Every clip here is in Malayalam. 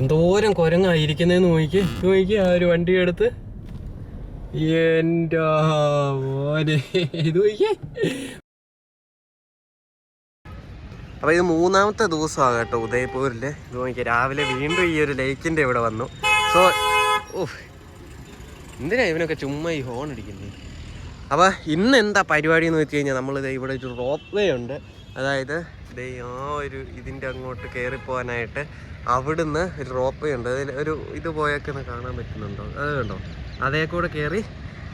എന്തോരം കുരങ്ങായിരിക്കുന്നേന്ന് നോക്കി നോക്കി ആ ഒരു വണ്ടി എടുത്ത്. എന്റെ മോനെ. ഇത് നോക്കിയേ അപ്പൊ ഇത് മൂന്നാമത്തെ ദിവസമാണ് കേട്ടോ ഉദയപൂരിൽ. ഇത് നോക്കി രാവിലെ വീണ്ടും ഈ ഒരു ലേക്കിന്റെ ഇവിടെ വന്നു. സോ ഓഹ് എന്തിനാ ഇവനൊക്കെ ചുമ്മാ ഈ ഹോൺ അടിക്കുന്നത് അപ്പൊ ഇന്ന് എന്താ പരിപാടി എന്ന് വെച്ച് കഴിഞ്ഞാൽ നമ്മളിത് ഇവിടെ ഒരു റോപ്പ് വേ ഉണ്ട്. അതായത് ഇതേ ആ ഒരു ഇതിന്റെ അങ്ങോട്ട് കയറി പോകാനായിട്ട് അവിടുന്ന് ഒരു റോപ്പ് ഉണ്ട് അതിൽ ഒരു ഇത് പോയേക്കുന്ന കാണാൻ പറ്റുന്നുണ്ടോ? അത് കണ്ടോ? അതേ കൂടെ കയറി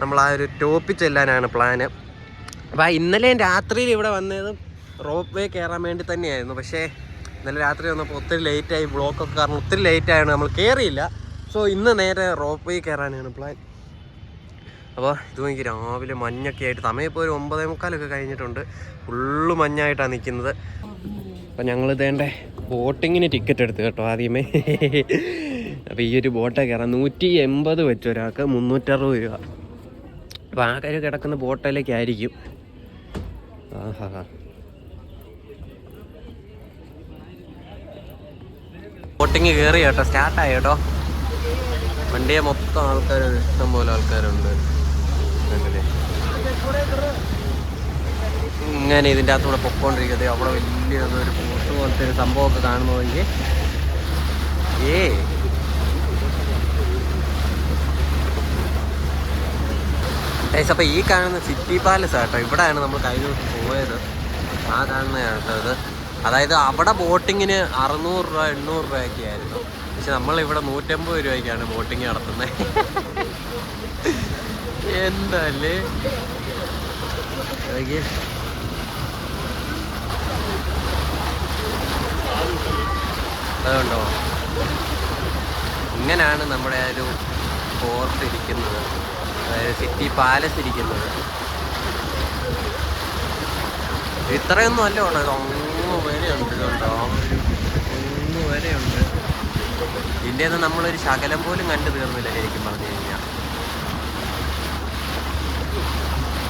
നമ്മൾ ആ ഒരു ടോപ്പിൽ ചെല്ലാനാണ് പ്ലാന് അപ്പോൾ ഇന്നലെ രാത്രിയിൽ ഇവിടെ വന്നതും റോപ്പ് വേ കയറാൻ വേണ്ടി തന്നെയായിരുന്നു. പക്ഷേ ഇന്നലെ രാത്രി വന്നപ്പോൾ ഒത്തിരി ലേറ്റായി ബ്ലോക്കൊക്കെ കാരണം ഒത്തിരി ലേറ്റായാണ് നമ്മൾ കയറിയില്ല സോ ഇന്ന് നേരെ റോപ്പ് വേ കയറാനാണ് പ്ലാൻ അപ്പോൾ ഇത് എനിക്ക് രാവിലെ മഞ്ഞൊക്കെ ആയിട്ട് സമയം ഇപ്പോൾ ഒരു ഒമ്പതേ മുക്കാലൊക്കെ കഴിഞ്ഞിട്ടുണ്ട്. ഫുള്ള് മഞ്ഞായിട്ടാണ് നിൽക്കുന്നത്. അപ്പം ഞങ്ങൾ ഇതേണ്ടേ ബോട്ടിങ്ങിന് ടിക്കറ്റ് എടുത്തു കേട്ടോ ആദ്യമേ. അപ്പോൾ ഈ ഒരു ബോട്ടേ കയറാം നൂറ്റി എൺപത് വെച്ച് ഒരാൾക്ക് മുന്നൂറ്ററുപത് രൂപ. അപ്പം ആ കാര്യം കിടക്കുന്ന ബോട്ടിലേക്കായിരിക്കും ആഹാ. ബോട്ടിങ് കയറി കേട്ടോ സ്റ്റാർട്ടായി കേട്ടോ. വണ്ടിയെ മൊത്തം ആൾക്കാർ ഇഷ്ടംപോലെ ആൾക്കാരുണ്ട്. കണ്ടില്ലേ? ഇങ്ങനെ ഇതിന്റെ അകത്തൂടെ പൊക്കോണ്ടിരിക്കുന്നത്. അവിടെ വലിയ ഒരു പോസ്റ്റ് പോലത്തെ ഒരു സംഭവമൊക്കെ കാണുന്നുവെങ്കിൽ ഏ. ഏസ് അപ്പോൾ ഈ കാണുന്ന സിറ്റി പാലസ് ആട്ടോ. ഇവിടെയാണ് നമ്മൾ കഴിഞ്ഞ ദിവസം പോയത്. ആ കാണുന്ന കേട്ടോ ഇത്. അതായത് അവിടെ ബോട്ടിങ്ങിന് അറുന്നൂറ് രൂപ എണ്ണൂറ് രൂപയൊക്കെ ആയിരുന്നു. പക്ഷെ നമ്മളിവിടെ നൂറ്റമ്പത് രൂപയ്ക്കാണ് ബോട്ടിങ് നടത്തുന്നത് എന്തല്ലേ അതുകൊണ്ടോ? ഇങ്ങനെയാണ് നമ്മുടെ ഒരു ഫോർട്ട് ഇരിക്കുന്നത്. അതായത് സിറ്റി പാലസ് ഇരിക്കുന്നത്. ഇത്രയൊന്നും അല്ല ഉള്ളൂ ഇത് വരെ വരെയുണ്ട് ഇതുണ്ടോ ഒന്ന് വരെയുണ്ട്. ഇതിന്റെ ഒന്നും നമ്മളൊരു ശകലം പോലും കണ്ടു തീർന്നില്ല ശരിക്കും പറഞ്ഞു കഴിഞ്ഞാൽ.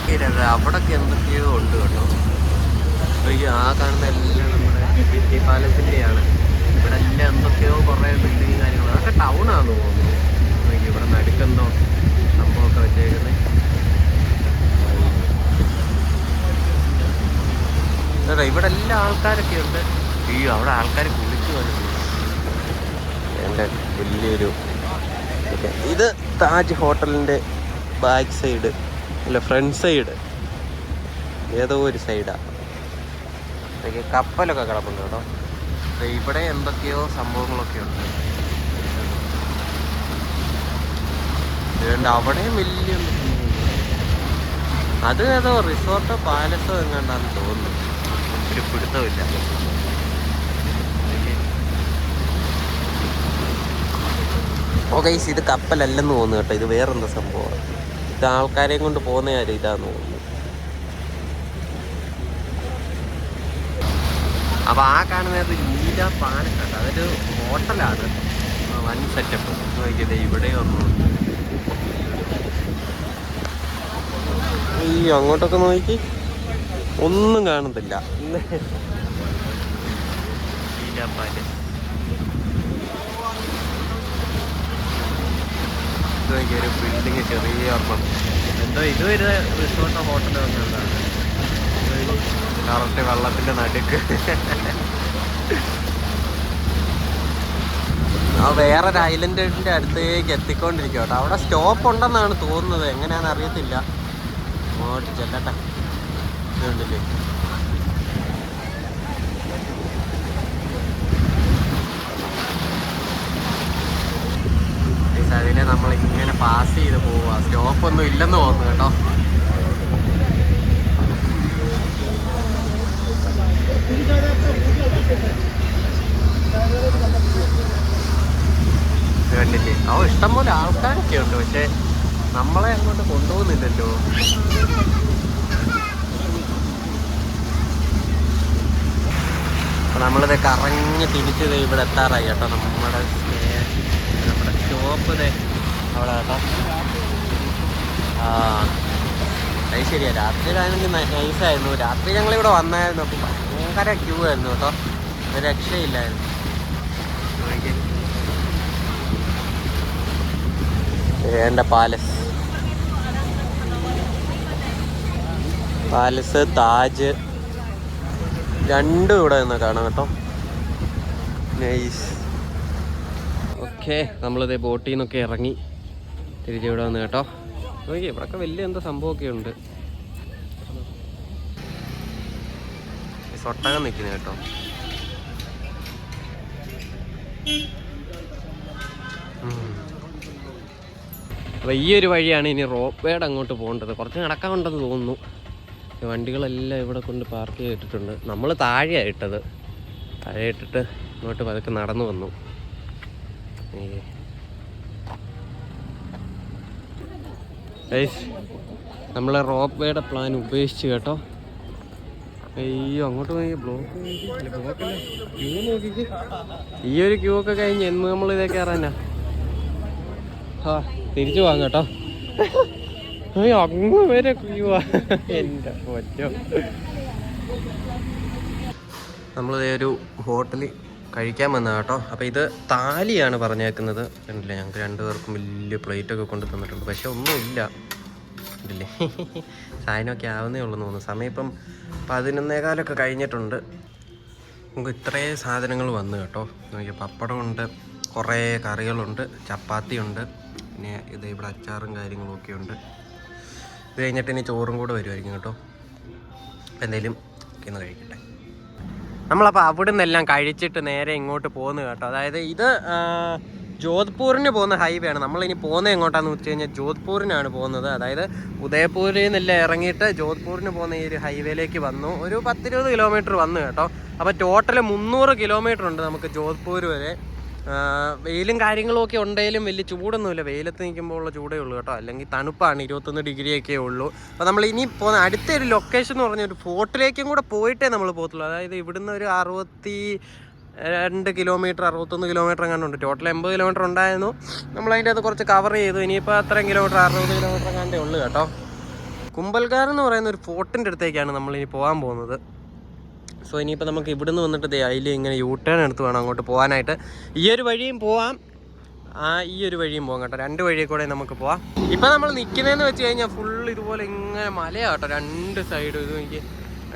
അവിടെ അവിടൊക്കെ എന്തൊക്കെയോ ഉണ്ട് കേട്ടോ. ആ കാണുന്ന എല്ലാം നമ്മുടെ സിറ്റി പാലസിന്റെയാണ് ഇവിടെ എല്ലാം എന്തൊക്കെയോ കുറേ ബിൽഡിങ് കാര്യങ്ങൾ അതൊക്കെ ടൗൺ ആണെന്ന് തോന്നുന്നു. എനിക്ക് ഇവിടെ നടുക്കെന്തോ സംഭവമൊക്കെ വെച്ചേക്കുന്നത് അതെ ഇവിടെ എല്ലാ ആൾക്കാരൊക്കെ ഉണ്ട്. അയ്യോ അവിടെ ആൾക്കാർ കുളിച്ചു വരുന്നു വലിയൊരു ഇത്. താജ് ഹോട്ടലിന്റെ ബാക്ക് സൈഡ്. അല്ല ഫ്രണ്ട് സൈഡ്. ഏതോ ഒരു സൈഡാണ് കപ്പലൊക്കെ കിടപ്പുണ്ട് കേട്ടോ. ഇവിടെ എന്തൊക്കെയോ സംഭവങ്ങളൊക്കെ ഉണ്ട്. ഇതുകൊണ്ട് അവിടെയും വലിയ അത് ഏതോ റിസോർട്ടോ പാലസോ എങ്ങാണ്ടാന്ന് തോന്നുന്നു. ഒരു പിടുത്തമില്ല ഓക്കെ ഇത് കപ്പലല്ലെന്ന് തോന്നുന്നു കേട്ടോ. ഇത് വേറെന്താ സംഭവം? ഇത് ആൾക്കാരെയും കൊണ്ട് പോകുന്ന കാര്യം ഇതാന്ന് തോന്നുന്നു. അപ്പൊ ആ കാണുന്നത് നീല പാലക്കാട് അതൊരു ഹോട്ടലാണ്. വൺ വൻ സെറ്റപ്പ് നോക്കിയത് ഇവിടെ ഈ അങ്ങോട്ടൊക്കെ നോക്കി. ഒന്നും കാണത്തില്ല. ഒരു ബിൽഡിങ് ചെറിയ ഓർമ്മ എന്തോ ഇതുവരെ റിസോർട്ടോ ഹോട്ടലോ ഒന്നും കറക്റ്റ് വെള്ളത്തിന്റെ നടുക്ക്. ആ വേറെ ഒരു ഐലൻഡിന്റെ അടുത്തേക്ക് എത്തിക്കൊണ്ടിരിക്കും കേട്ടോ അവിടെ സ്റ്റോപ്പ് ഉണ്ടെന്നാണ് തോന്നുന്നത്. എങ്ങനെയാണെന്ന് അറിയത്തില്ല. അങ്ങോട്ട് ചെല്ലട്ടെ. ഇതുണ്ടല്ലേ അതിനെ നമ്മൾ ഇങ്ങനെ പാസ് ചെയ്ത് പോവുക. സ്റ്റോപ്പ് ഒന്നും ഇല്ലെന്ന് തോന്നുന്നു കേട്ടോ. കണ്ടില്ലേ? അവ ഇഷ്ടംപോലെ ആൾക്കാരൊക്കെ ഉണ്ട് പക്ഷെ നമ്മളെ അങ്ങോട്ട് കൊണ്ടുപോകുന്നില്ലല്ലോ. അപ്പൊ നമ്മളിത് കറങ്ങി തിരിച്ചത് ഇവിടെ എത്താറായി കേട്ടോ. നമ്മുടെ നമ്മുടെ സ്റ്റോപ്പ് അവിടെ കേട്ടോ. ആ അത് ശരിയാ. രാത്രിയിലാണെങ്കിൽ നൈസായിരുന്നു രാത്രി ഞങ്ങളിവിടെ വന്നായിരുന്നു. അപ്പോൾ ഭയങ്കര ക്യൂ ആയിരുന്നു കേട്ടോ. രക്ഷയില്ലായിരുന്നു. എന്റെ പാലസ്. പാലസ് താജ്. രണ്ടും ഇവിടെ നിന്ന് കാണാം കേട്ടോ. നൈസ് ഓക്കെ നമ്മളിതേ ബോട്ടിൽ നിന്നൊക്കെ ഇറങ്ങി തിരിച്ച് ഇവിടെ വന്ന് കേട്ടോ. നോക്കി ഇവിടെയൊക്കെ വലിയ എന്തോ സംഭവമൊക്കെ ഉണ്ട്. ഈ സൊട്ടകം നിൽക്കുന്നത് കേട്ടോ. അപ്പൊ ഈ ഒരു വഴിയാണ് ഇനി റോപ്പ് വേഡ് അങ്ങോട്ട് പോകേണ്ടത്. കുറച്ച് നടക്കാനുണ്ടെന്ന് തോന്നുന്നു. വണ്ടികളെല്ലാം ഇവിടെ കൊണ്ട് പാർക്ക് ചെയ്തിട്ടുണ്ട്. നമ്മൾ താഴെയാണ് ഇട്ടത്. താഴെ ഇട്ടിട്ട് ഇങ്ങോട്ട് പതുക്കെ നടന്നു വന്നു. നമ്മൾ റോപ്പ് വേയുടെ പ്ലാൻ ഉപേക്ഷിച്ച് കേട്ടോ. അയ്യോ അങ്ങോട്ട് പോയി ബ്ലോക്ക് ഈ ഒരു ക്യൂ ഒക്കെ കഴിഞ്ഞ് എന്ന് നമ്മൾ ഇതേ കയറാനാ? ആ തിരിച്ചു പോവാം കേട്ടോ. അങ്ങ് വരെ നമ്മളിതേ ഒരു ഹോട്ടലിൽ കഴിക്കാൻ വന്ന കേട്ടോ. അപ്പോൾ ഇത് താലിയാണ് പറഞ്ഞേക്കുന്നത്. കണ്ടില്ലേ ഞങ്ങൾക്ക് രണ്ടുപേർക്കും വലിയ പ്ലേറ്റ് ഒക്കെ കൊണ്ട് തന്നിട്ടുണ്ട്. പക്ഷെ ഒന്നുമില്ല. കണ്ടില്ലേ? സാധനമൊക്കെ ആവുന്നേ ഉള്ളൂ എന്ന് തോന്നുന്നു. സമയം ഇപ്പം പതിനൊന്നേകാലൊക്കെ കഴിഞ്ഞിട്ടുണ്ട്. നമുക്ക് ഇത്രയും സാധനങ്ങൾ വന്നു കേട്ടോ. നോക്കിയാൽ പപ്പടമുണ്ട് കുറേ കറികളുണ്ട് ചപ്പാത്തിയുണ്ട്. പിന്നെ ഇത് ഇവിടെ അച്ചാറും കാര്യങ്ങളും ഒക്കെ ഉണ്ട്. ഇത് കഴിഞ്ഞിട്ട് ഇനി ചോറും കൂടെ വരുമായിരിക്കും കേട്ടോ. എന്തെങ്കിലും ഒന്ന് കഴിക്കട്ടെ. നമ്മളപ്പോൾ അവിടെ നിന്നെല്ലാം കഴിച്ചിട്ട് നേരെ ഇങ്ങോട്ട് പോകുന്നു കേട്ടോ. അതായത് ഇത് ജോധ്പൂരിന് പോകുന്ന ഹൈവേ ആണ്. നമ്മളിനി പോകുന്നത് എങ്ങോട്ടാന്ന് വെച്ച് കഴിഞ്ഞാൽ ജോധ്പൂരിനാണ് പോകുന്നത്. അതായത് ഉദയപൂരിൽ നിന്നെല്ലാം ഇറങ്ങിയിട്ട് ജോധ്പൂരിന് പോകുന്ന ഈ ഒരു ഹൈവേയിലേക്ക് വന്നു. ഒരു പത്തിരുപത് കിലോമീറ്റർ വന്നു കേട്ടോ. അപ്പോൾ ടോട്ടൽ മുന്നൂറ് കിലോമീറ്റർ ഉണ്ട് നമുക്ക് ജോധ്പൂർ വരെ. വെയിലും കാര്യങ്ങളും ഒക്കെ ഉണ്ടെങ്കിലും വലിയ ചൂടൊന്നുമില്ല. വെയിലത്ത് നിൽക്കുമ്പോൾ ഉള്ള ചൂടേ ഉള്ളൂ കേട്ടോ. അല്ലെങ്കിൽ തണുപ്പാണ് ഇരുപത്തൊന്ന് ഡിഗ്രിയൊക്കെ ഉള്ളൂ. അപ്പോൾ നമ്മൾ ഇനി പോകുന്ന അടുത്ത ഒരു ലൊക്കേഷൻ എന്ന് പറഞ്ഞ ഒരു ഫോർട്ടിലേക്കും കൂടെ പോയിട്ടേ നമ്മൾ പോകത്തുള്ളൂ. അതായത് ഇവിടുന്ന് ഒരു അറുപത്തി രണ്ട് കിലോമീറ്റർ അറുപത്തൊന്ന് കിലോമീറ്റർ എങ്ങാണ്ടുണ്ട് ടോട്ടൽ എൺപത് കിലോമീറ്റർ ഉണ്ടായിരുന്നു. നമ്മൾ അതിന്റെ അത് കുറച്ച് കവർ ചെയ്തു. ഇനിയിപ്പോൾ അത്രയും കിലോമീറ്റർ അറുപത് കിലോമീറ്റർ എങ്ങാണ്ടേ ഉള്ളൂ കേട്ടോ. കുമ്പൽക്കാർ എന്ന് പറയുന്ന ഒരു ഫോർട്ടിന്റെ അടുത്തേക്കാണ് നമ്മളിനി പോകാൻ പോകുന്നത്. സോ ഇനിയിപ്പോൾ നമുക്ക് ഇവിടുന്ന് വന്നിട്ട് അതിൽ ഇങ്ങനെ യൂ ടേൺ എടുത്ത് വേണം അങ്ങോട്ട് പോകാനായിട്ട്. ഈ ഒരു വഴിയും പോവാം. ആ ഈ ഒരു വഴിയും പോകാം കേട്ടോ. രണ്ട് വഴിയിൽ കൂടെ നമുക്ക് പോവാം. ഇപ്പം നമ്മൾ നിൽക്കുന്നതെന്ന് വെച്ച് കഴിഞ്ഞാൽ ഫുൾ ഇതുപോലെ ഇങ്ങനെ മലയാണ് കേട്ടോ. രണ്ട് സൈഡും ഇത് എനിക്ക്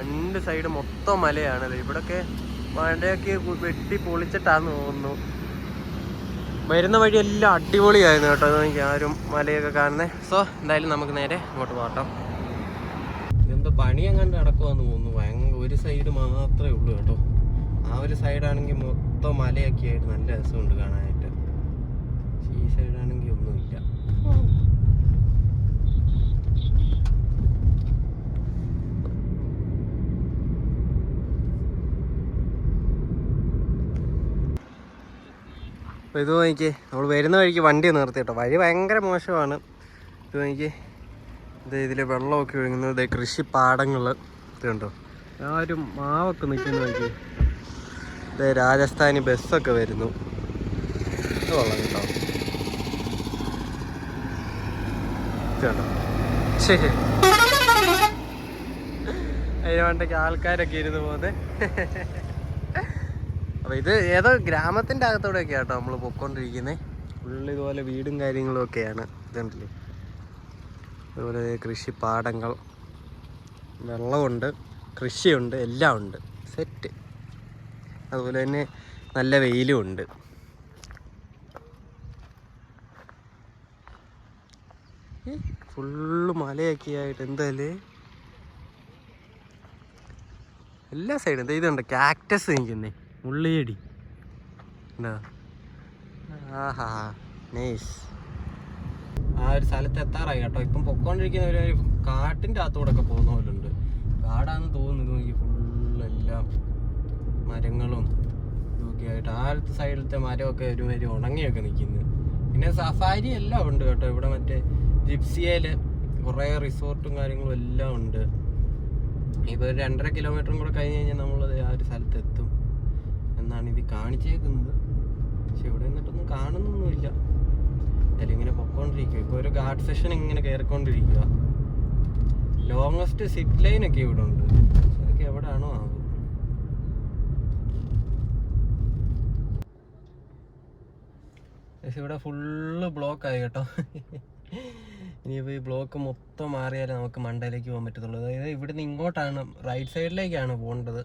രണ്ട് സൈഡ് മൊത്തം മലയാണ്. ഇവിടെയൊക്കെ മഴയൊക്കെ വെട്ടി പൊളിച്ചിട്ടാന്ന് തോന്നുന്നു. വരുന്ന വഴിയെല്ലാം അടിപൊളിയായിരുന്നു കേട്ടോ. അതെനിക്ക് ആരും മലയൊക്കെ കാണുന്നത് സോ എന്തായാലും നമുക്ക് നേരെ അങ്ങോട്ട് പോകട്ടോ ഇതെന്തോ പണി അങ്ങാണ്ട് നടക്കുവാന്ന് തോന്നുന്നു. ഭയങ്കര ഒരു സൈഡ് മാത്രമേ ഉള്ളൂ കേട്ടോ. ആ ഒരു സൈഡാണെങ്കിൽ മൊത്തം മലയൊക്കെ ആയിട്ട് നല്ല രസമുണ്ട് കാണാനായിട്ട്. ഈ സൈഡാണെങ്കിൽ ഒന്നുമില്ല അപ്പോൾ ഇത് നോക്കി നമ്മൾ വരുന്ന വഴിക്ക് വണ്ടി നിർത്തി കേട്ടോ. വഴി ഭയങ്കര മോശമാണ്. ഇത് നോക്കി ഇത് ഇതിൽ വെള്ളമൊക്കെ ഒഴുകുന്നത് കൃഷി പാടങ്ങൾ ഇത് ആരും മാവൊക്കെ നിൽക്കുന്ന നോക്കി. ഇത് രാജസ്ഥാനി ബസ്സൊക്കെ വരുന്നു. കൊള്ളാം ആൾക്കാരൊക്കെ ഇരുന്ന് പോകുന്നത് അപ്പൊ ഇത് ഏതോ ഗ്രാമത്തിന്റെ അകത്തൂടെയൊക്കെ കേട്ടോ നമ്മൾ പൊക്കോണ്ടിരിക്കുന്നത് ഫുള്ള് ഇതുപോലെ വീടും കാര്യങ്ങളും ഒക്കെയാണ്. ഇതുണ്ടല്ലേ? അതുപോലെ കൃഷിപ്പാടങ്ങൾ. വെള്ളമുണ്ട്. കൃഷിയുണ്ട് എല്ലാം ഉണ്ട്. സെറ്റ് അതുപോലെ തന്നെ നല്ല വെയിലും ഉണ്ട്. ഫുള്ള് മലയൊക്കെ ആയിട്ട് എന്തായാലും എല്ലാ സൈഡും എന്താ ഇതുണ്ട് കാക്ടസ് നിൽക്കുന്നേ മുള്ളിയടി. ആഹാ നൈസ് ആ ഒരു സ്ഥലത്ത് എത്താറായി കേട്ടോ. ഇപ്പം പൊക്കോണ്ടിരിക്കുന്ന ഒരു കാട്ടിന്റെ അകത്തൂടെ ഒക്കെ പോകുന്ന പോലുണ്ട്. കാടാന്ന് തോന്നുന്നു നോക്കി ഫുള്ളെല്ലാം മരങ്ങളും ഇതൊക്കെ ആയിട്ട്. ആ അടുത്ത സൈഡിലത്തെ മരമൊക്കെ ഒരുമാതിരി ഉണങ്ങിയൊക്കെ നിൽക്കുന്നു. പിന്നെ സഫാരി എല്ലാം ഉണ്ട് കേട്ടോ. ഇവിടെ മറ്റേ ജിപ്സിയയിൽ കുറേ റിസോർട്ടും കാര്യങ്ങളും എല്ലാം ഉണ്ട്. ഇപ്പോൾ ഒരു രണ്ടര കിലോമീറ്ററും കൂടെ കഴിഞ്ഞ് കഴിഞ്ഞാൽ നമ്മൾ ആ ഒരു സ്ഥലത്ത് എത്തും എന്നാണ് ഇത് കാണിച്ചേക്കുന്നത്. പക്ഷെ ഇവിടെ നിന്നിട്ടൊന്നും കാണുന്നൊന്നുമില്ല. അല്ലെങ്കിൽ ഇങ്ങനെ പൊക്കോണ്ടിരിക്കുക ഇപ്പോൾ ഒരു ഗാർഡ് സെഷൻ ഇങ്ങനെ കയറിക്കൊണ്ടിരിക്കുക ലോങ്ങസ്റ്റ് സിറ്റ് ലൈൻ ഒക്കെ ഇവിടെ ഉണ്ട് അതൊക്കെ എവിടെയാണോ ആവും. ഇവിടെ ഫുള്ള് ബ്ലോക്ക് ആയി കേട്ടോ. ഇനിയിപ്പോൾ ഈ ബ്ലോക്ക് മൊത്തം മാറിയാലേ നമുക്ക് മണ്ടയിലേക്ക് പോകാൻ പറ്റത്തുള്ളൂ. അതായത് ഇവിടുന്ന് ഇങ്ങോട്ടാണ് റൈറ്റ് സൈഡിലേക്കാണ് പോകേണ്ടത്.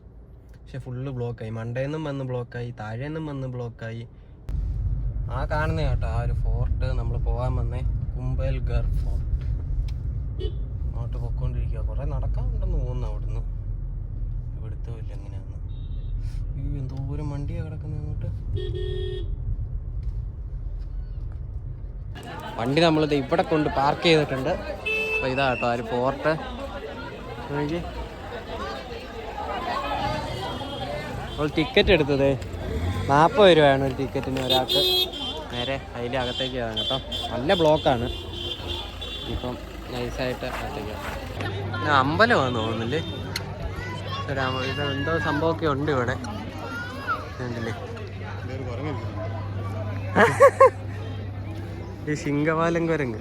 പക്ഷെ ഫുള്ള് ബ്ലോക്കായി മണ്ടയിൽ നിന്നും വന്ന് ബ്ലോക്കായി താഴെ നിന്നും വന്ന് ബ്ലോക്കായി ആ കാണുന്ന കേട്ടോ ആ ഒരു ഫോർട്ട് നമ്മൾ പോകാൻ വന്നേ. കുംബൽഗർ ഫോർട്ട് അങ്ങോട്ട് പൊക്കോണ്ടിരിക്കുക കുറേ നടക്കാനുണ്ടെന്ന് തോന്നുന്നു അവിടുന്ന്. ഇവിടുത്തെ ഇല്ല എങ്ങനെയാന്ന്. അയ്യോ എന്തോരം വണ്ടിയാണ് കിടക്കുന്നത് അങ്ങോട്ട്. വണ്ടി നമ്മളിത് ഇവിടെ കൊണ്ട് പാർക്ക് ചെയ്തിട്ടുണ്ട്. അപ്പോൾ ഇതാ കേട്ടോ ആ ഒരു പോർട്ട്. ടിക്കറ്റ് എടുത്തത് നാൽപ്പത് രൂപയാണ് ഒരു ടിക്കറ്റിന് ഒരാൾക്ക്. നേരെ അതിന്റെ അകത്തേക്ക് കേട്ടോ. നല്ല ബ്ലോക്കാണ് ഇപ്പം നൈസായിട്ട്. ഇത് അമ്പലമാണെന്ന് തോന്നുന്നില്ലേ? ഇത് എന്തോ സംഭവമൊക്കെ ഉണ്ട് ഇവിടെ. ഈ ശിങ്കവാലം കുരങ്ങ്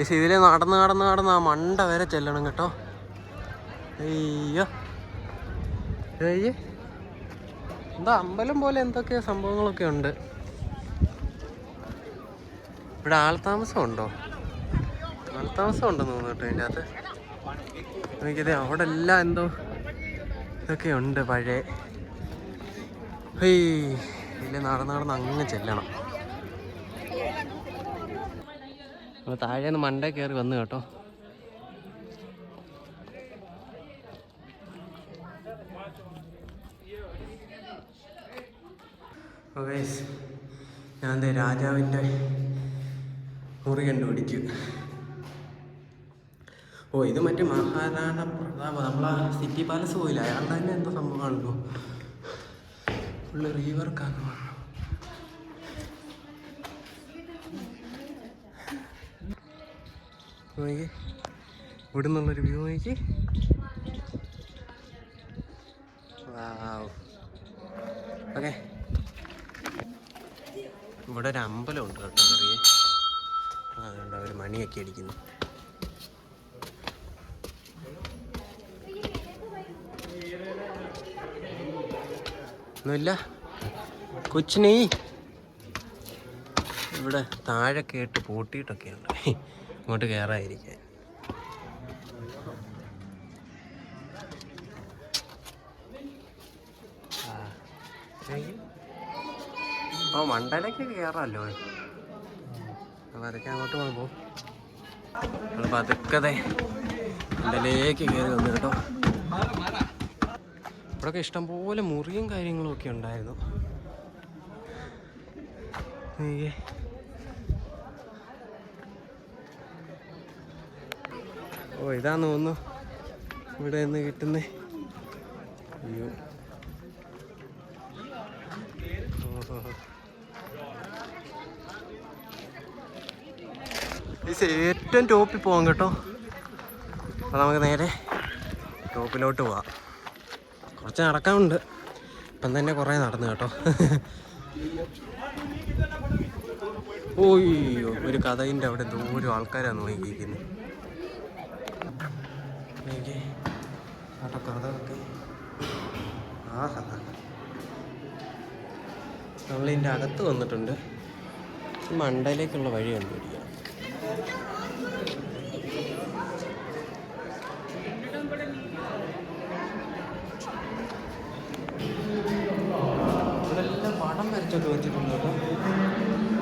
ഏശ് ഇതിലെ നടന്ന് നടന്ന് നടന്ന് ആ മണ്ട വരെ ചെല്ലണം കേട്ടോ. അയ്യേ. എന്താ അമ്പലം പോലെ എന്തൊക്കെ സംഭവങ്ങളൊക്കെ ഉണ്ട്. ഇവിടെ ആൾ താമസം ഉണ്ടോ? ആൾതാമസം ഉണ്ടെന്ന് തോന്നുന്നു കേട്ടോ ഇതിന്റെ അകത്ത് എനിക്കത് അവിടെ എല്ലാം എന്തോ ഇതൊക്കെ ഉണ്ട് പഴയ ഹേയ് ഇതിൽ നടന്ന് നടന്ന് അങ്ങ് ചെല്ലണം. നമ്മൾ താഴെ നിന്ന് മണ്ടേ കയറി വന്നു കേട്ടോ. ഞാൻ രാജാവിന്റെ മുറി കണ്ടുപിടിച്ചു. ഓ ഇത് മറ്റേ മഹാരാണ പ്രതാപ. നമ്മളാ സിറ്റി പാലസ് പോയില്ല? അയാളുടെ തന്നെ എന്തോ സംഭവമാണല്ലോ ഫുള്ള് റീവർക്കാന്ന് പറഞ്ഞു ഇവിടെ നിന്നുള്ളൊരു വ്യൂ നോക്കി. ഓക്കെ ഇവിടെ ഒരു അമ്പലം ഉണ്ട് കേട്ടോ ചെറിയ. അതുകൊണ്ട് അവർ മണിയൊക്കെ അടിക്കുന്നു. ഒന്നുമില്ല കൊച്ചിനെ. ഇവിടെ താഴെ കേട്ട് പൂട്ടിയിട്ടൊക്കെയുണ്ട്. ഇങ്ങോട്ട് കയറാതിരിക്കാൻ ആ. മണ്ടയിലേക്ക് കയറാമല്ലോ അപ്പോൾ അങ്ങോട്ട് പോകുമ്പോൾ നമ്മൾ പതുക്കതെ മണ്ടയിലേക്ക് കയറി വന്നു കേട്ടോ ഇവിടെയൊക്കെ ഇഷ്ടംപോലെ മുറിയും കാര്യങ്ങളും ഒക്കെ ഉണ്ടായിരുന്നു. ഓ ഇതാന്ന് തോന്നുന്നു. ഇവിടെ നിന്ന് കിട്ടുന്നേ. അയ്യോ. ഏറ്റവും ടോപ്പിൽ പോവാം കേട്ടോ. അപ്പം നമുക്ക് നേരെ ടോപ്പിലോട്ട് പോവാം. കുറച്ച് നടക്കാനുണ്ട്. ഇപ്പം തന്നെ കുറേ നടന്നു കേട്ടോ. ഓയ്യോ ഒരു കഥയിന്റെ അവിടെ ദൂരം ആൾക്കാരാണ് നോക്കിയിരിക്കുന്നത് നോക്കിയേ. കേട്ടോ നമ്മളിതിന്റെ അകത്ത് വന്നിട്ടുണ്ട്. മണ്ടയിലേക്കുള്ള വഴി കണ്ടുപിടിക്കാം ഇതെല്ലാം വരച്ചൊക്കെ വെച്ചിട്ടുണ്ട് കേട്ടോ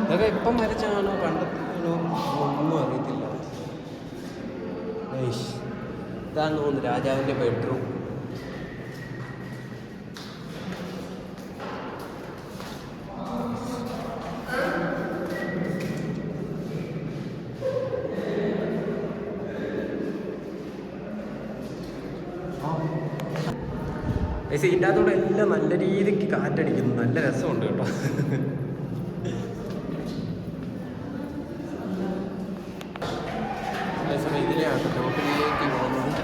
അതൊക്കെ ഇപ്പം വരച്ചാണോ? പണ്ടത്താണോ ഒന്നും അറിയത്തില്ല. ഇതാന്ന് തോന്നുന്നു രാജാവിന്റെ ബെഡ്റൂം പക്ഷേ ഇതിന്റെ അകത്തോടെ എല്ലാം നല്ല രീതിക്ക് കാറ്റടിക്കുന്നു. നല്ല രസമുണ്ട് കേട്ടോ. ഇതിലെയാണ് ടോപ്പിലേക്ക് പോകുന്നത്.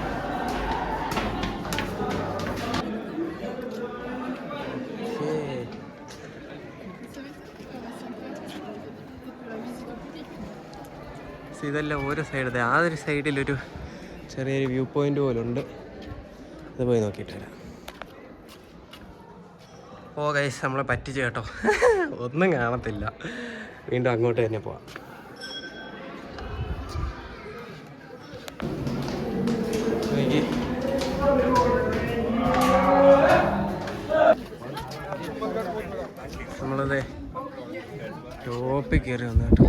ഇതെല്ലാം ഓരോ സൈഡ് ആ ഒരു സൈഡിലൊരു ചെറിയൊരു വ്യൂ പോയിന്റ് പോലുണ്ട്. അത് പോയി നോക്കിയിട്ട് വരാം. ഓ കൈസ് നമ്മളെ പറ്റിച്ച് കേട്ടോ. ഒന്നും കാണത്തില്ല. വീണ്ടും അങ്ങോട്ട് തന്നെ പോവാം. നമ്മളത് ടോപ്പിൽ കയറി വന്നു കേട്ടോ.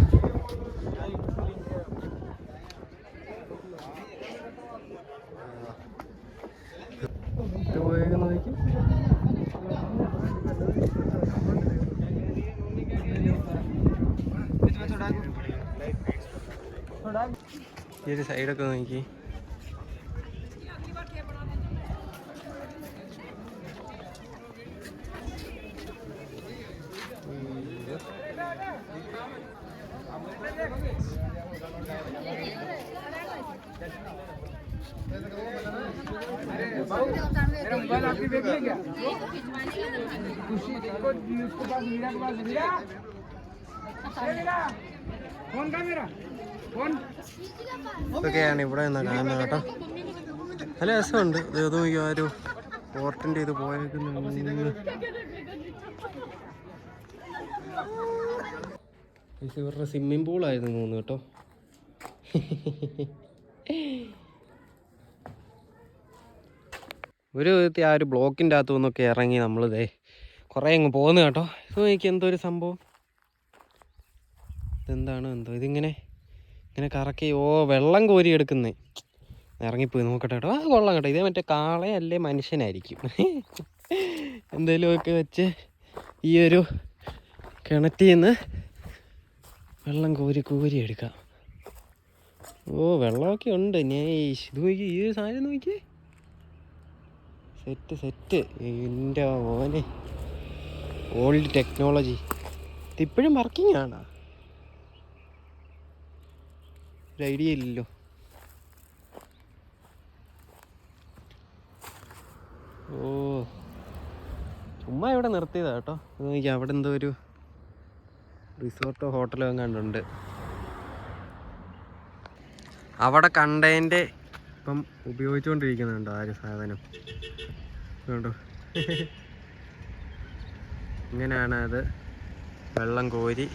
ഈ ഒരു സൈഡൊക്കെ നോക്കി मेरा मोबाइल आपकी देख लिया क्या खुशी देखो उसके पास मीरा के पास मीरा ए, मीरा फोन का मेरा फोन ഇതൊക്കെയാണ് ഇവിടെ നിന്ന് കാണുന്നത് കേട്ടോ. നല്ല രസമുണ്ട്. ഇത് ഇത് നോക്കി ആ ഒരു പോർട്ടിന്റെ ഇത് പോയേക്കുന്നുണ്ട് ഇവരുടെ സ്വിമ്മിംഗ് പൂളായിരുന്നു തോന്നുന്നു കേട്ടോ. ഒരു വിധത്തിൽ ആ ഒരു ബ്ലോക്കിന്റെ അകത്തു നിന്നൊക്കെ ഇറങ്ങി നമ്മളിതേ കുറേ അങ്ങ് പോകുന്നു കേട്ടോ. ഇത് നോക്കി എന്തോ ഒരു സംഭവം? ഇതെന്താണ് എന്തോ ഇതിങ്ങനെ? ഇങ്ങനെ കറക്കി ഓ വെള്ളം കോരി എടുക്കുന്നേ ഇറങ്ങിപ്പോയി നോക്കട്ടെ കേട്ടോ. ആ കൊള്ളാം കേട്ടോ. ഇതേ മറ്റേ കാളയല്ലേ മനുഷ്യനായിരിക്കും. എന്തെങ്കിലുമൊക്കെ വെച്ച് ഈ ഒരു കിണറ്റിൽ നിന്ന് വെള്ളം കോരി കോരി എടുക്കാം. ഓ വെള്ളമൊക്കെ ഉണ്ട്. നേശ് ഇത് നോക്കി ഈ ഒരു സാധനം നോക്കി സെറ്റ് സെറ്റ്. എന്റെ ഓനെ ഓൾഡ് ടെക്നോളജി. ഇതിപ്പോഴും വർക്കിംഗ് ആണോ ഒരു ഐഡിയ ഇല്ലല്ലോ. ഓ. ചുമ്മാ ഇവിടെ നിർത്തിയതാ കേട്ടോ. ഇത് നോക്കി അവിടെ എന്തോ ഒരു റിസോർട്ടോ ഹോട്ടലോ എങ്ങാണ്ടുണ്ട് അവിടെ കണ്ടതിന്റെ ഇപ്പം ഉപയോഗിച്ചുകൊണ്ടിരിക്കുന്നുണ്ടോ ആ ഒരു സാധനം? കണ്ടോ? ഇങ്ങനെയാണ് അത് വെള്ളം കോരി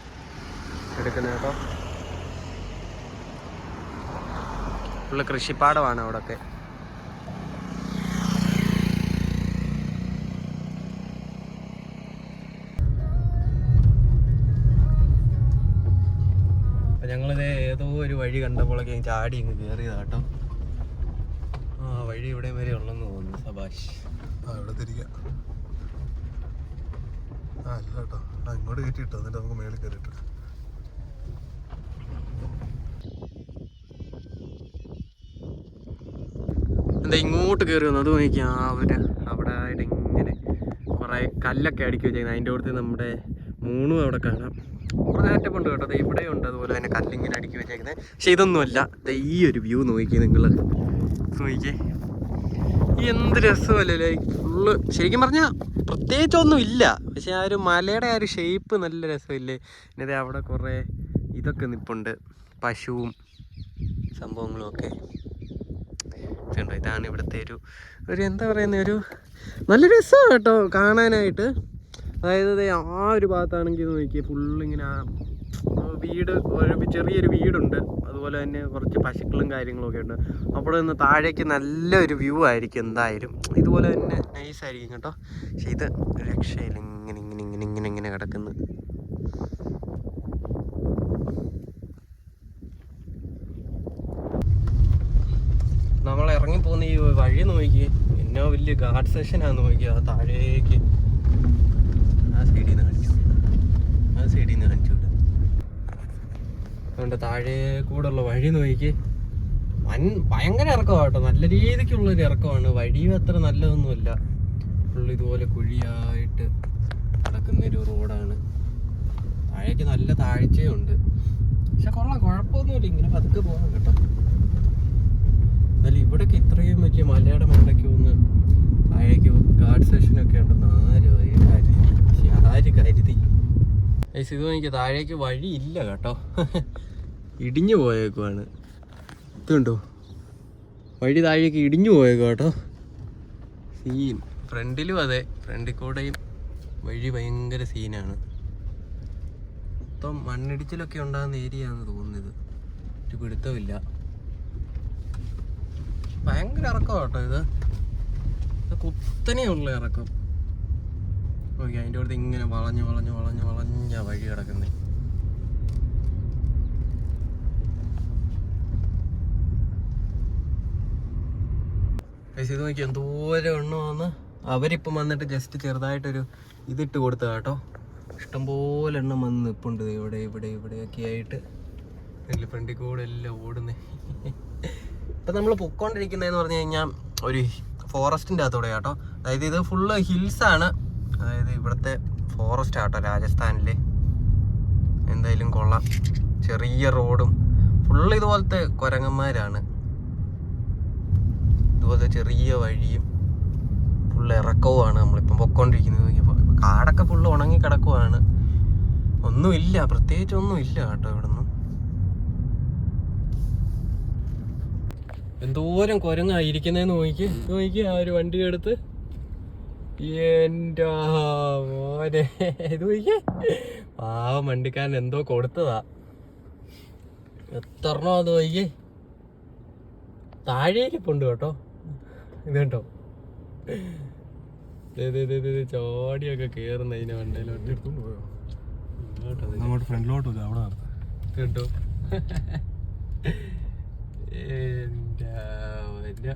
എടുക്കുന്നത് കേട്ടോ. ഫുള്ള് കൃഷിപ്പാടമാണ് അവിടെയൊക്കെ ഞങ്ങളിത് ഏതോ ഒരു വഴി കണ്ടപ്പോഴൊക്കെ ചാടി ഇങ്ങ് കയറിയതാ കേട്ടോ. ആ വഴി ഇവിടെ വരെ ഉള്ളെന്ന് തോന്നുന്നു സബാഷ്. അവിടെ ഇവിടെ തിരിക്കാം. ആ അല്ല കേട്ടോ. ആ ഇങ്ങോട്ട് കയറ്റിട്ടോ എന്നിട്ട് നമുക്ക് മേളിൽ കയറിയിട്ട് എന്താ ഇങ്ങോട്ട് കയറി വന്നു? അത് നോക്കിയാ അവർ അവിടെ ആയിട്ട് ഇങ്ങനെ കുറെ കല്ലൊക്കെ അടിക്കി വെച്ചേക്കുന്നത് അതിന്റെ അടുത്ത് നമ്മുടെ മൂണും അവിടെ കാണാം. കുറേ സെറ്റപ്പ് ഉണ്ട് കേട്ടോ. ഇവിടെ ഉണ്ട്. അതുപോലെ തന്നെ കല്ലിങ്ങനെ അടിക്കി വെച്ചേക്കുന്നത് പക്ഷെ ഇതൊന്നുമല്ല. ഈ ഒരു വ്യൂ നോക്കി നിങ്ങൾ നോക്കിയേ എന്ത് രസമല്ലേ ഫുള്ള് ശരിക്കും പറഞ്ഞാൽ പ്രത്യേകിച്ചൊന്നും ഇല്ല. പക്ഷെ ആ ഒരു മലയുടെ ആ ഒരു ഷേപ്പ് നല്ല രസമില്ലേ? പിന്നെ അവിടെ കുറേ ഇതൊക്കെ നിപ്പുണ്ട്. പശുവും സംഭവങ്ങളും ഒക്കെ. ഇതുണ്ടോ ഇതാണ് ഇവിടുത്തെ ഒരു ഒരു എന്താ പറയുന്ന ഒരു നല്ല രസമാണ് കേട്ടോ കാണാനായിട്ട്. അതായത് ആ ഒരു ഭാഗത്താണെങ്കിൽ നോക്കി ഫുള്ള് ഇങ്ങനെ ആ ആ വീട് ഒരു ചെറിയൊരു വീടുണ്ട്. അതുപോലെ തന്നെ കുറച്ച് പശുക്കളും കാര്യങ്ങളും ഒക്കെ ഉണ്ട്. അപ്പോൾ നിന്ന് താഴേക്ക് നല്ലൊരു വ്യൂ ആയിരിക്കും എന്തായാലും. ഇതുപോലെ തന്നെ നൈസായിരിക്കും കേട്ടോ. പക്ഷെ ഇത് രക്ഷയിൽ ഇങ്ങനെ ഇങ്ങനെ ഇങ്ങനെ ഇങ്ങനെ ഇങ്ങനെ കിടക്കുന്നു. നമ്മൾ ഇറങ്ങി പോകുന്ന ഈ വഴി നോക്കി. എന്നോ വലിയ ഗാർഡ് സെഷനാന്ന് നോക്കി. ആ താഴേക്ക്. ആ സൈഡിൽ നിന്ന് കാണിച്ചു. ആ സൈഡിൽ നിന്ന് കാണിച്ചു വിടും അതുകൊണ്ട് താഴെ ഉള്ള വഴി നോക്കി. വൻ ഭയങ്കര ഇറക്കമാണ് കേട്ടോ നല്ല രീതിക്കുള്ളൊരു ഇറക്കമാണ്. വഴിയും അത്ര നല്ലതൊന്നുമല്ല. ഫുള്ള് ഇതുപോലെ കുഴിയായിട്ട് കിടക്കുന്നൊരു റോഡാണ്. താഴേക്ക് നല്ല താഴ്ചയുണ്ട്. പക്ഷെ കൊള്ളാം കുഴപ്പമൊന്നുമില്ല. ഇങ്ങനെ പതുക്കെ പോകാം കേട്ടോ. എന്നാലും ഇവിടെയൊക്കെ ഇത്രയും വലിയ മലയുടെ മണ്ടയ്ക്ക് ഒന്ന് താഴേക്ക് ഗാർഡ് സെഷനൊക്കെ ഉണ്ടെന്ന് ആരും കരുതി ആര് കരുതി? ഇത് എനിക്ക് താഴേക്ക് വഴി ഇല്ല കേട്ടോ. ഇടിഞ്ഞു പോയേക്കുവാണ്. ഇതുണ്ടോ വഴി താഴേക്ക് ഇടിഞ്ഞു പോയേക്കും കേട്ടോ. സീൻ ഫ്രണ്ടിലും അതെ ഫ്രണ്ടിൽ കൂടെയും വഴി ഭയങ്കര സീനാണ് മൊത്തം മണ്ണിടിച്ചിലൊക്കെ ഉണ്ടാകുന്ന ഏരിയ ആണെന്ന് തോന്നുന്നത് ഒരു പിടുത്തമില്ല ഭയങ്കര ഇറക്കം കേട്ടോ ഇത്. കുത്തനെയുള്ള ഇറക്കം. ഓക്കെ അതിന്റെ അടുത്ത് ഇങ്ങനെ വളഞ്ഞ് വളഞ്ഞ് വളഞ്ഞ് വളഞ്ഞ വഴി കിടക്കുന്നേ. ഇത് നോക്കി എന്തോരം എണ്ണമാണ് അവരിപ്പം വന്നിട്ട് ജസ്റ്റ് ചെറുതായിട്ടൊരു ഇതിട്ട് കൊടുത്ത കേട്ടോ. ഇഷ്ടംപോലെ എണ്ണം വന്ന് നിൽപ്പുണ്ട് ഇവിടെ ഇവിടെ ഇവിടെയൊക്കെ ആയിട്ട് ഫ്രണ്ടിൽ കൂടെ എല്ലാം ഓടുന്നേ. ഇപ്പം നമ്മൾ പൊക്കോണ്ടിരിക്കുന്നതെന്ന് പറഞ്ഞു കഴിഞ്ഞാൽ ഒരു ഫോറസ്റ്റിന്റെ അകത്തൂടെ കേട്ടോ അതായത് ഇത് ഫുള്ള് ഹിൽസാണ് അതായത് ഇവിടുത്തെ ഫോറസ്റ്റ് ആട്ടോ രാജസ്ഥാനിൽ എന്തായാലും കൊള്ളാം. ചെറിയ റോഡും ഫുള്ള് ഇതുപോലത്തെ കുരങ്ങന്മാരാണ്. ഇതുപോലത്തെ ചെറിയ വഴിയും ഫുള്ള് ഇറക്കവുമാണ് നമ്മളിപ്പം പൊക്കോണ്ടിരിക്കുന്നത്. കാടൊക്കെ ഫുള്ള് ഉണങ്ങി കിടക്കുവാണ് ഒന്നുമില്ല പ്രത്യേകിച്ച് ഒന്നും ഇല്ല കേട്ടോ ഇവിടുന്ന്. എന്തോരം കൊരങ്ങായിരിക്കുന്നേന്ന് ഇരിക്കുന്നതെന്ന് നോക്കി. നോക്കി ആ ഒരു വണ്ടി എടുത്ത്. എന്റെ മോനെ. ഇത് നോക്കിയേ പാവം വണ്ടിക്കാരൻ എന്തോ കൊടുത്തതാ. എത്രണ്ണോ അത് നോക്കിയേ താഴേക്കിപ്പുണ്ട് കേട്ടോ. ഇത് കേട്ടോ ദേ ദേ കേറുന്ന അതിന് വണ്ടിയിലോട്ട്. ഫ്രണ്ടിലോട്ട് കേട്ടോ എന്റെ വല്ല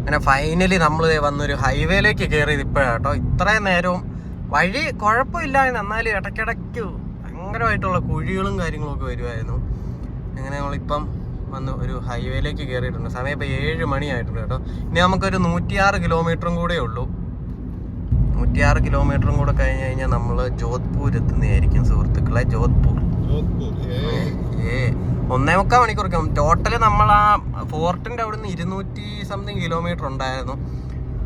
അങ്ങനെ ഫൈനലി നമ്മൾ വന്നൊരു ഹൈവേയിലേക്ക് കയറിയത് ഇപ്പോഴാട്ടോ ഇത്രയും നേരവും വഴി കുഴപ്പമില്ല എന്നാലും ഇടയ്ക്കിടയ്ക്ക് ഭയങ്കരമായിട്ടുള്ള കുഴികളും കാര്യങ്ങളൊക്കെ വരുമായിരുന്നു അങ്ങനെ നമ്മളിപ്പം വന്ന് ഒരു ഹൈവേയിലേക്ക് കയറിയിട്ടുണ്ട് സമയം ഇപ്പം ഏഴ് മണിയായിട്ടുണ്ട് കേട്ടോ. ഇനി നമുക്കൊരു നൂറ്റിയാറ് കിലോമീറ്ററും കൂടെ ഉള്ളൂ. നൂറ്റിയാറ് കിലോമീറ്ററും കൂടെ കഴിഞ്ഞ് കഴിഞ്ഞാൽ നമ്മൾ ജോധ്പൂർ എത്തുന്നതായിരിക്കും സുഹൃത്തുക്കളെ. ജോധ്പൂർ. ഒന്നേ മുക്കാൽ മണിക്കൂർ ടോട്ടൽ നമ്മൾ ആ ഫോർട്ടിന്റെ നിന്ന് ഇരുന്നൂറ്റി സംതിങ് കിലോമീറ്റർ ഉണ്ടായിരുന്നു.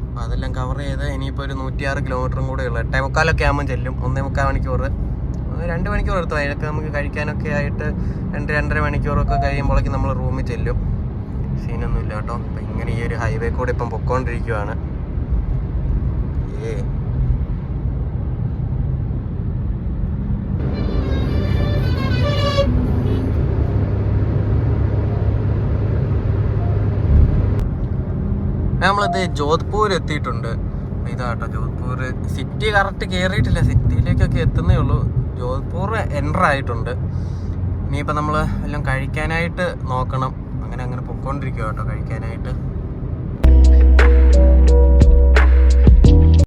അപ്പോൾ അതെല്ലാം കവർ ചെയ്ത് ഇനിയിപ്പോൾ ഒരു നൂറ്റിയാറ് കിലോമീറ്ററും കൂടെ ഉള്ളു. എട്ടേ മുക്കാലൊക്കെ ആകുമ്പോൾ ചെല്ലും. ഒന്നേ മുക്കാൽ മണിക്കൂർ രണ്ട് മണിക്കൂർ എടുത്തു അതിനൊക്കെ നമുക്ക് കഴിക്കാനൊക്കെ ആയിട്ട് രണ്ട് രണ്ടര മണിക്കൂറൊക്കെ കഴിയുമ്പോഴേക്കും നമ്മൾ റൂമിൽ ചെല്ലും. സീനൊന്നും ഇല്ല കേട്ടോ. അപ്പം ഇങ്ങനെ ഈ ഒരു ഹൈവേ കൂടെ ഇപ്പം പൊക്കോണ്ടിരിക്കുവാണ്. ഏ നമ്മളിത് ജോധ്പൂർ എത്തിയിട്ടുണ്ട്. ഇതാട്ടോ ജോധ്പൂർ സിറ്റി കറക്റ്റ് കയറിയിട്ടില്ല സിറ്റിയിലേക്കൊക്കെ എത്തുന്നേ ഉള്ളൂ. ജോധ്പൂർ എന്റർ ആയിട്ടുണ്ട്. ഇനിയിപ്പോൾ നമ്മൾ എല്ലാം കഴിക്കാനായിട്ട് നോക്കണം. അങ്ങനെ അങ്ങനെ പൊക്കോണ്ടിരിക്കുക കേട്ടോ കഴിക്കാനായിട്ട്.